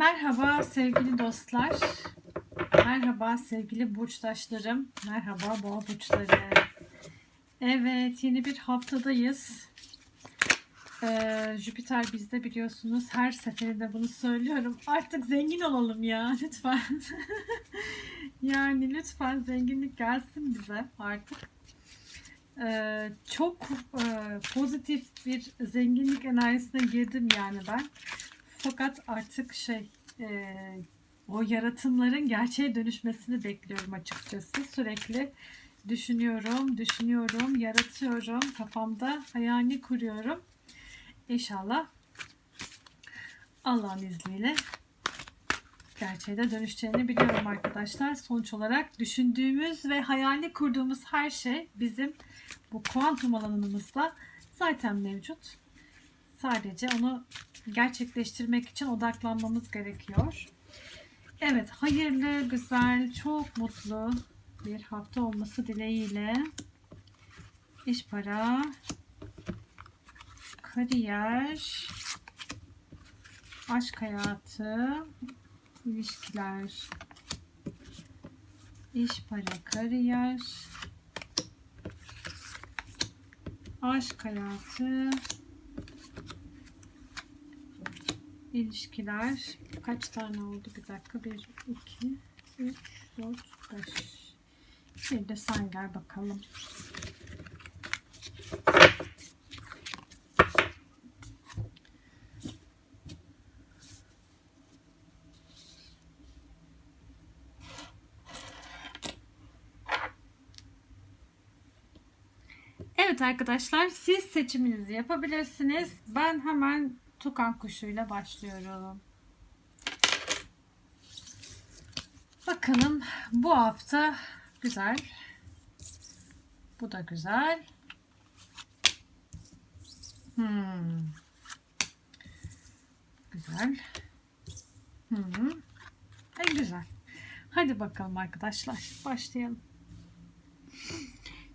Merhaba sevgili dostlar. Merhaba sevgili burçtaşlarım. Merhaba boğa burçları. Evet yeni bir haftadayız. Ee, Jüpiter bizde biliyorsunuz her seferinde bunu söylüyorum. Artık zengin olalım ya lütfen. yani lütfen zenginlik gelsin bize artık. Ee, çok e, pozitif bir zenginlik enerjisine girdim yani ben. Fakat artık şey e, o yaratımların gerçeğe dönüşmesini bekliyorum açıkçası. Sürekli düşünüyorum, düşünüyorum, yaratıyorum. Kafamda hayalini kuruyorum. İnşallah Allah'ın izniyle gerçeğe de dönüşeceğini biliyorum arkadaşlar. Sonuç olarak düşündüğümüz ve hayalini kurduğumuz her şey bizim bu kuantum alanımızda zaten mevcut. Sadece onu gerçekleştirmek için odaklanmamız gerekiyor. Evet, hayırlı, güzel, çok mutlu bir hafta olması dileğiyle iş para, kariyer, aşk hayatı, ilişkiler, iş para, kariyer, aşk hayatı, ilişkiler. Kaç tane oldu? Bir dakika. 1 2 3 4 5 bir de sen gel bakalım. Evet arkadaşlar siz seçiminizi yapabilirsiniz. Ben hemen tukan kuşuyla başlıyorum. Bakalım bu hafta güzel. Bu da güzel. Hmm. Güzel. Hı. En güzel. Hadi bakalım arkadaşlar. Başlayalım.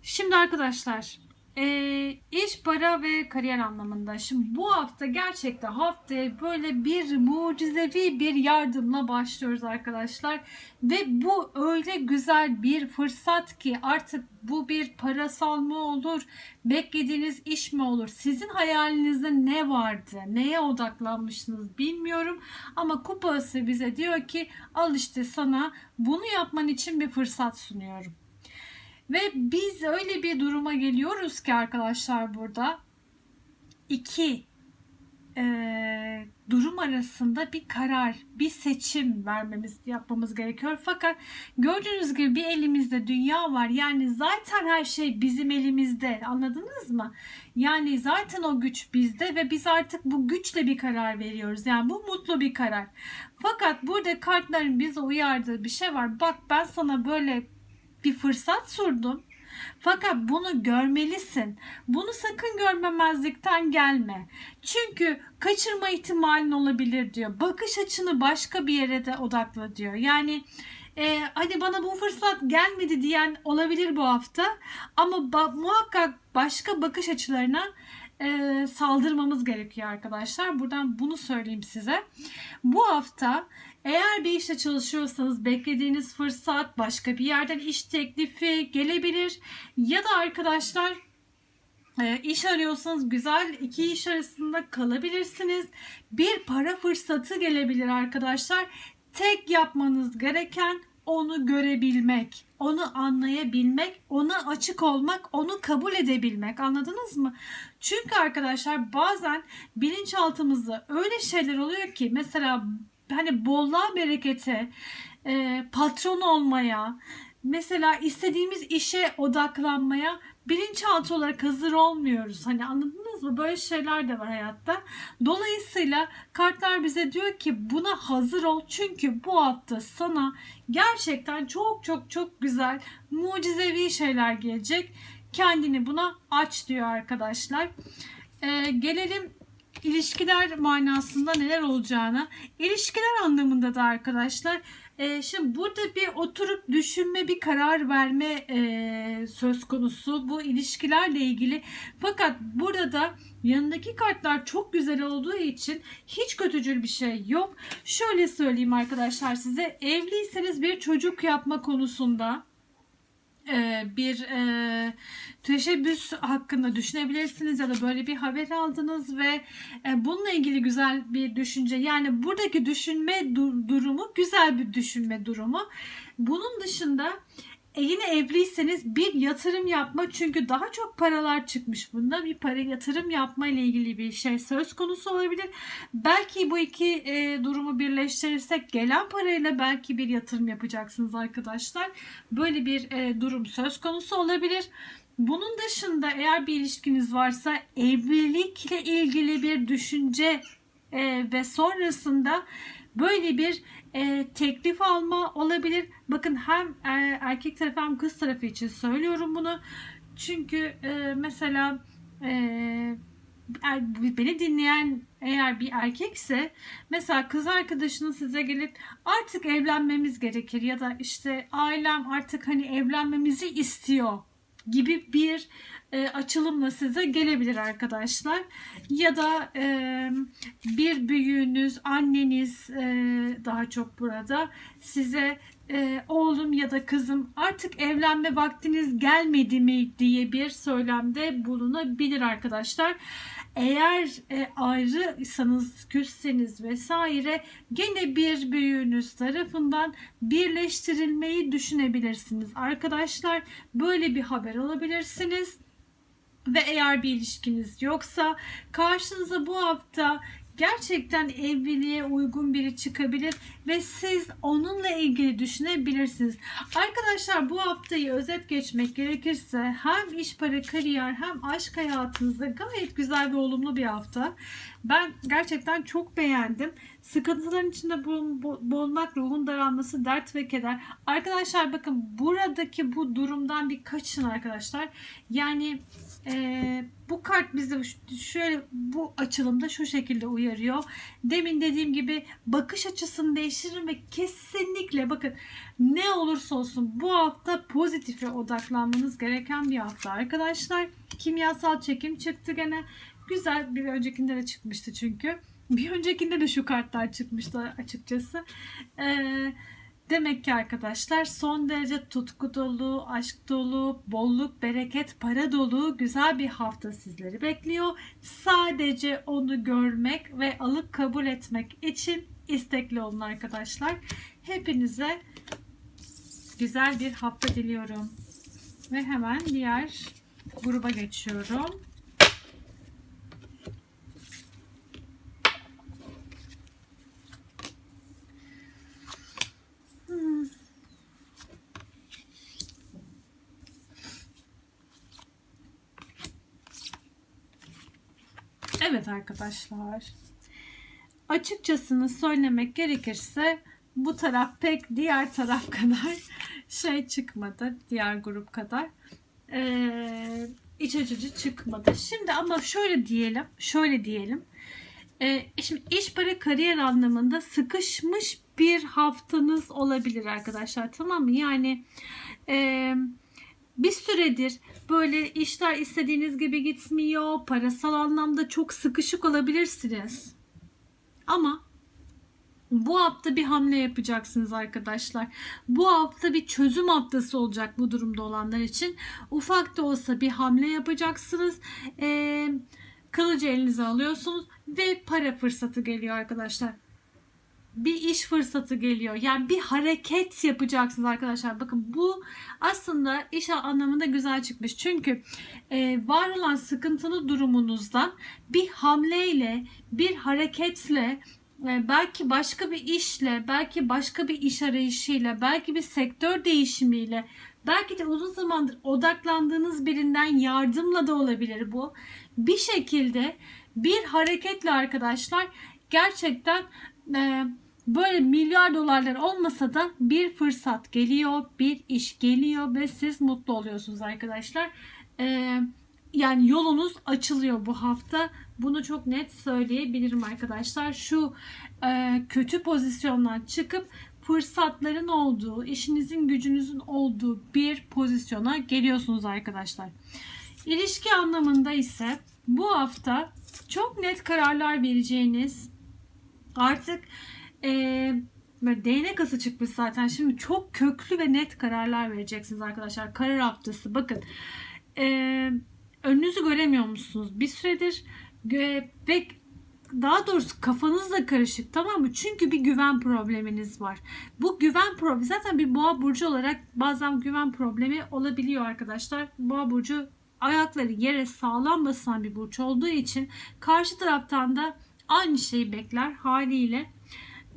Şimdi arkadaşlar e, iş, para ve kariyer anlamında. Şimdi bu hafta gerçekten haftaya böyle bir mucizevi bir yardımla başlıyoruz arkadaşlar. Ve bu öyle güzel bir fırsat ki artık bu bir parasal mı olur, beklediğiniz iş mi olur? Sizin hayalinizde ne vardı, neye odaklanmışsınız bilmiyorum. Ama kupası bize diyor ki al işte sana bunu yapman için bir fırsat sunuyorum. Ve biz öyle bir duruma geliyoruz ki arkadaşlar burada iki e, durum arasında bir karar, bir seçim vermemiz, yapmamız gerekiyor. Fakat gördüğünüz gibi bir elimizde dünya var. Yani zaten her şey bizim elimizde. Anladınız mı? Yani zaten o güç bizde ve biz artık bu güçle bir karar veriyoruz. Yani bu mutlu bir karar. Fakat burada kartların bize uyardığı bir şey var. Bak ben sana böyle bir fırsat sordum. Fakat bunu görmelisin. Bunu sakın görmemezlikten gelme. Çünkü kaçırma ihtimalin olabilir diyor. Bakış açını başka bir yere de odakla diyor. Yani e, hadi bana bu fırsat gelmedi diyen olabilir bu hafta. Ama ba- muhakkak başka bakış açılarına e, saldırmamız gerekiyor arkadaşlar. Buradan bunu söyleyeyim size. Bu hafta eğer bir işte çalışıyorsanız beklediğiniz fırsat, başka bir yerden iş teklifi gelebilir. Ya da arkadaşlar e, iş arıyorsanız güzel iki iş arasında kalabilirsiniz. Bir para fırsatı gelebilir arkadaşlar. Tek yapmanız gereken onu görebilmek, onu anlayabilmek, ona açık olmak, onu kabul edebilmek. Anladınız mı? Çünkü arkadaşlar bazen bilinçaltımızda öyle şeyler oluyor ki mesela hani bolluğa berekete, e, patron olmaya, mesela istediğimiz işe odaklanmaya bilinçaltı olarak hazır olmuyoruz. Hani anladınız mı? Böyle şeyler de var hayatta. Dolayısıyla kartlar bize diyor ki buna hazır ol. Çünkü bu hafta sana gerçekten çok çok çok güzel mucizevi şeyler gelecek. Kendini buna aç diyor arkadaşlar. Ee, gelelim ilişkiler manasında neler olacağını, ilişkiler anlamında da arkadaşlar e, şimdi burada bir oturup düşünme, bir karar verme e, söz konusu bu ilişkilerle ilgili. Fakat burada yanındaki kartlar çok güzel olduğu için hiç kötücül bir şey yok. Şöyle söyleyeyim arkadaşlar size evliyseniz bir çocuk yapma konusunda bir e, teşebbüs hakkında düşünebilirsiniz ya da böyle bir haber aldınız ve e, bununla ilgili güzel bir düşünce yani buradaki düşünme du- durumu güzel bir düşünme durumu. Bunun dışında yine evliyseniz bir yatırım yapma çünkü daha çok paralar çıkmış bunda bir para yatırım yapma ile ilgili bir şey söz konusu olabilir. Belki bu iki e, durumu birleştirirsek gelen parayla belki bir yatırım yapacaksınız arkadaşlar. Böyle bir e, durum söz konusu olabilir. Bunun dışında eğer bir ilişkiniz varsa evlilikle ilgili bir düşünce e, ve sonrasında böyle bir e, teklif alma olabilir. Bakın hem e, erkek tarafı hem kız tarafı için söylüyorum bunu. Çünkü e, mesela e, er- beni dinleyen eğer bir erkekse mesela kız arkadaşının size gelip artık evlenmemiz gerekir ya da işte ailem artık hani evlenmemizi istiyor gibi bir e, açılımla size gelebilir arkadaşlar. Ya da e, bir büyüğünüz, anneniz e, daha çok burada size e, oğlum ya da kızım artık evlenme vaktiniz gelmedi mi diye bir söylemde bulunabilir arkadaşlar. Eğer e, ayrıysanız, küsseniz vesaire gene bir büyüğünüz tarafından birleştirilmeyi düşünebilirsiniz. Arkadaşlar böyle bir haber alabilirsiniz. Ve eğer bir ilişkiniz yoksa karşınıza bu hafta gerçekten evliliğe uygun biri çıkabilir ve siz onunla ilgili düşünebilirsiniz. Arkadaşlar bu haftayı özet geçmek gerekirse hem iş para kariyer hem aşk hayatınızda gayet güzel ve olumlu bir hafta. Ben gerçekten çok beğendim. Sıkıntıların içinde bulun- bu- bulunmak, ruhun daralması, dert ve keder. Arkadaşlar bakın buradaki bu durumdan bir kaçın arkadaşlar. Yani ee, bu kart bizi şöyle bu açılımda şu şekilde uyarıyor. Demin dediğim gibi bakış açısını değiştirin ve kesinlikle bakın ne olursa olsun bu hafta pozitife odaklanmanız gereken bir hafta arkadaşlar. Kimyasal çekim çıktı gene. Güzel bir öncekinde de çıkmıştı çünkü. Bir öncekinde de şu kartlar çıkmıştı açıkçası. Ee, Demek ki arkadaşlar son derece tutku dolu, aşk dolu, bolluk, bereket, para dolu güzel bir hafta sizleri bekliyor. Sadece onu görmek ve alıp kabul etmek için istekli olun arkadaşlar. Hepinize güzel bir hafta diliyorum. Ve hemen diğer gruba geçiyorum. Evet arkadaşlar. Açıkçasını söylemek gerekirse bu taraf pek diğer taraf kadar şey çıkmadı. Diğer grup kadar. Ee, iç açıcı çıkmadı. Şimdi ama şöyle diyelim. Şöyle diyelim. Ee, şimdi iş para kariyer anlamında sıkışmış bir haftanız olabilir arkadaşlar. Tamam mı? Yani eee bir süredir böyle işler istediğiniz gibi gitmiyor. Parasal anlamda çok sıkışık olabilirsiniz. Ama bu hafta bir hamle yapacaksınız arkadaşlar. Bu hafta bir çözüm haftası olacak bu durumda olanlar için. Ufak da olsa bir hamle yapacaksınız. Ee, kılıcı elinize alıyorsunuz ve para fırsatı geliyor arkadaşlar bir iş fırsatı geliyor. Yani bir hareket yapacaksınız arkadaşlar. Bakın bu aslında iş anlamında güzel çıkmış. Çünkü e, var olan sıkıntılı durumunuzdan bir hamleyle, bir hareketle belki başka bir işle, belki başka bir iş arayışıyla, belki bir sektör değişimiyle, belki de uzun zamandır odaklandığınız birinden yardımla da olabilir bu. Bir şekilde bir hareketle arkadaşlar gerçekten e, böyle milyar dolarlar olmasa da bir fırsat geliyor, bir iş geliyor ve siz mutlu oluyorsunuz arkadaşlar. Ee, yani yolunuz açılıyor bu hafta. Bunu çok net söyleyebilirim arkadaşlar. Şu e, kötü pozisyondan çıkıp fırsatların olduğu, işinizin gücünüzün olduğu bir pozisyona geliyorsunuz arkadaşlar. İlişki anlamında ise bu hafta çok net kararlar vereceğiniz artık e, böyle değnek ası çıkmış zaten. Şimdi çok köklü ve net kararlar vereceksiniz arkadaşlar. Karar haftası. Bakın e, önünüzü göremiyor musunuz? Bir süredir ve daha doğrusu kafanız da karışık tamam mı? Çünkü bir güven probleminiz var. Bu güven problemi zaten bir boğa burcu olarak bazen güven problemi olabiliyor arkadaşlar. Boğa burcu ayakları yere sağlam basan bir burç olduğu için karşı taraftan da aynı şeyi bekler haliyle.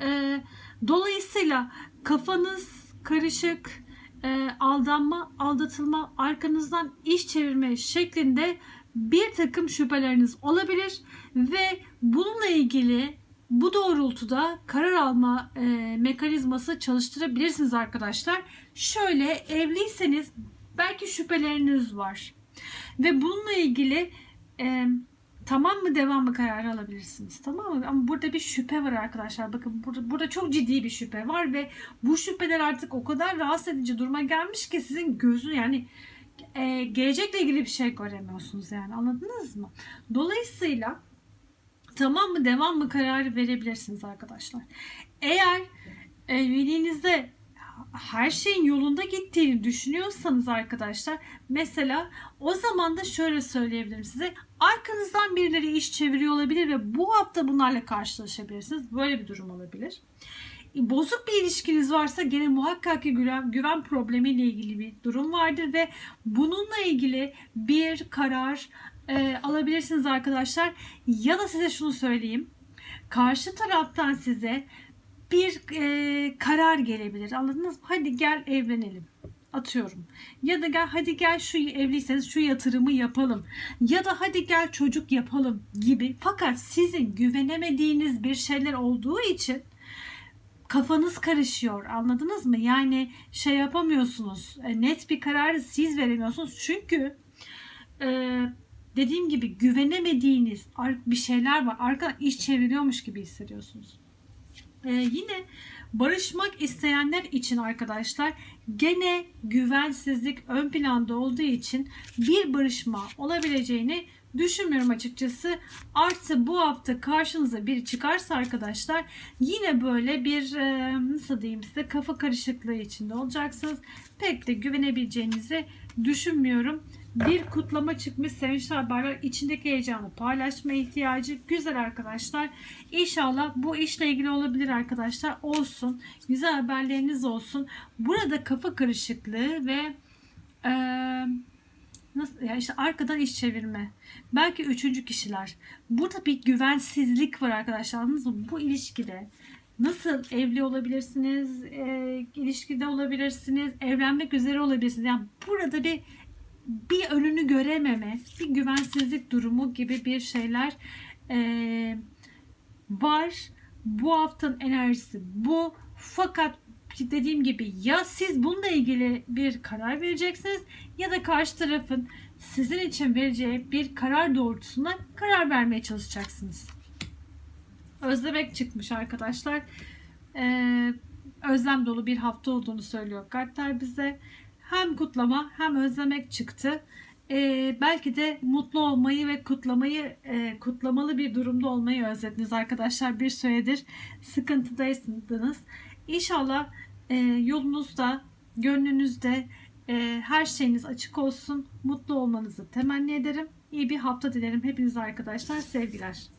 Ee, dolayısıyla kafanız karışık, e, aldanma, aldatılma, arkanızdan iş çevirme şeklinde bir takım şüpheleriniz olabilir ve bununla ilgili bu doğrultuda karar alma e, mekanizması çalıştırabilirsiniz arkadaşlar. Şöyle evliyseniz belki şüpheleriniz var ve bununla ilgili e, tamam mı devam mı kararı alabilirsiniz. Tamam mı? Ama burada bir şüphe var arkadaşlar. Bakın burada, burada çok ciddi bir şüphe var ve bu şüpheler artık o kadar rahatsız edici duruma gelmiş ki sizin gözün yani e, gelecekle ilgili bir şey göremiyorsunuz yani anladınız mı? Dolayısıyla tamam mı devam mı kararı verebilirsiniz arkadaşlar. Eğer evliliğinizde her şeyin yolunda gittiğini düşünüyorsanız arkadaşlar mesela o zaman da şöyle söyleyebilirim size arkanızdan birileri iş çeviriyor olabilir ve bu hafta bunlarla karşılaşabilirsiniz. Böyle bir durum olabilir. Bozuk bir ilişkiniz varsa gene muhakkak ki güven, güven problemiyle ilgili bir durum vardır ve bununla ilgili bir karar e, alabilirsiniz arkadaşlar. Ya da size şunu söyleyeyim. Karşı taraftan size bir e, karar gelebilir. Anladınız mı? Hadi gel evlenelim. Atıyorum. Ya da gel hadi gel şu evliyseniz şu yatırımı yapalım. Ya da hadi gel çocuk yapalım gibi. Fakat sizin güvenemediğiniz bir şeyler olduğu için kafanız karışıyor. Anladınız mı? Yani şey yapamıyorsunuz. E, net bir kararı siz veremiyorsunuz. Çünkü e, dediğim gibi güvenemediğiniz bir şeyler var. Arkadan iş çeviriyormuş gibi hissediyorsunuz. Ee, yine barışmak isteyenler için arkadaşlar gene güvensizlik ön planda olduğu için bir barışma olabileceğini düşünmüyorum açıkçası. Artı bu hafta karşınıza biri çıkarsa arkadaşlar yine böyle bir e, nasıl diyeyim size kafa karışıklığı içinde olacaksınız. Pek de güvenebileceğinizi düşünmüyorum. Bir kutlama çıkmış sevinçli haberler içindeki heyecanı paylaşma ihtiyacı güzel arkadaşlar. İnşallah bu işle ilgili olabilir arkadaşlar. Olsun. Güzel haberleriniz olsun. Burada kafa karışıklığı ve e, nasıl ya işte arkadan iş çevirme. Belki üçüncü kişiler. Burada bir güvensizlik var arkadaşlar. Bu ilişkide nasıl evli olabilirsiniz, e, ilişkide olabilirsiniz, evlenmek üzere olabilirsiniz. Yani burada bir bir önünü görememe, bir güvensizlik durumu gibi bir şeyler e, var. Bu haftanın enerjisi bu. Fakat dediğim gibi ya siz bununla ilgili bir karar vereceksiniz ya da karşı tarafın sizin için vereceği bir karar doğrultusunda karar vermeye çalışacaksınız. Özlemek çıkmış arkadaşlar. Ee, özlem dolu bir hafta olduğunu söylüyor kartlar bize hem kutlama hem özlemek çıktı. Ee, belki de mutlu olmayı ve kutlamayı e, kutlamalı bir durumda olmayı özlediniz arkadaşlar. Bir süredir sıkıntıdaysınız. İnşallah e, yolunuzda, gönlünüzde e, her şeyiniz açık olsun. Mutlu olmanızı temenni ederim. İyi bir hafta dilerim hepinize arkadaşlar. Sevgiler.